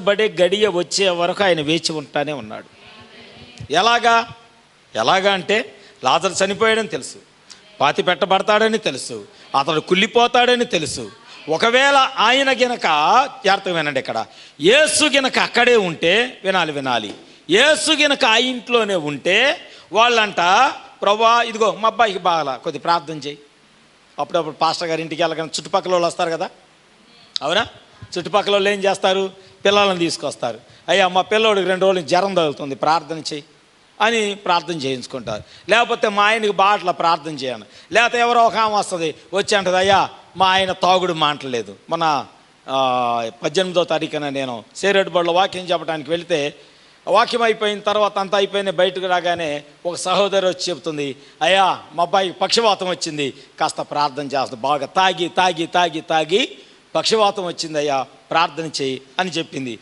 పడే గడియ వచ్చే వరకు ఆయన వేచి ఉంటానే ఉన్నాడు. ఎలాగా? ఎలాగా అంటే లాజర్ చనిపోయాడని తెలుసు. పాతి పెట్టబడతాడని తెలుసు. అతడు కుళ్ళిపోతాడని తెలుసు. ఒకవేళ ఆయన గినక జాగ్రత్త వినండి ఇక్కడ ఏసు గినక అక్కడే ఉంటే వినాలి వినాలి. ఏసు గినక ఆ ఇంట్లోనే ఉంటే వాళ్ళంట ప్రభా ఇదిగో మా అబ్బాయికి బాగాలా కొద్ది ప్రార్థన చేయి. అప్పుడప్పుడు పాస్టర్ గారి ఇంటికి వెళ్ళగానే చుట్టుపక్కల వాళ్ళు వస్తారు కదా. అవునా? చుట్టుపక్కల వాళ్ళు ఏం చేస్తారు? పిల్లలను తీసుకొస్తారు. అయ్యా మా పిల్లోడికి రెండు రోజులు జ్వరం తగులుతుంది ప్రార్థన చేయి అని ప్రార్థన చేయించుకుంటారు. లేకపోతే మా ఆయనకి బాటలో ప్రార్థన చేయను లేకపోతే ఎవరో ఒక ఆమె వస్తుంది వచ్చి అంటది అయ్యా మా ఆయన తాగుడు మాంటలేదు. మన పద్దెనిమిదో తారీఖున నేను సేరెడ్డిబడిలో వాక్యం చెప్పడానికి వెళితే వాక్యం అయిపోయిన తర్వాత అంతా అయిపోయిన బయటకు రాగానే ఒక సహోదరి వచ్చి చెబుతుంది అయ్యా మా అబ్బాయికి పక్షవాతం వచ్చింది కాస్త ప్రార్థన చేస్తుంది బాగా తాగి తాగి తాగి తాగి పక్షవాతం వచ్చిందయ్యా ప్రార్థన చేయి అని చెప్పింది.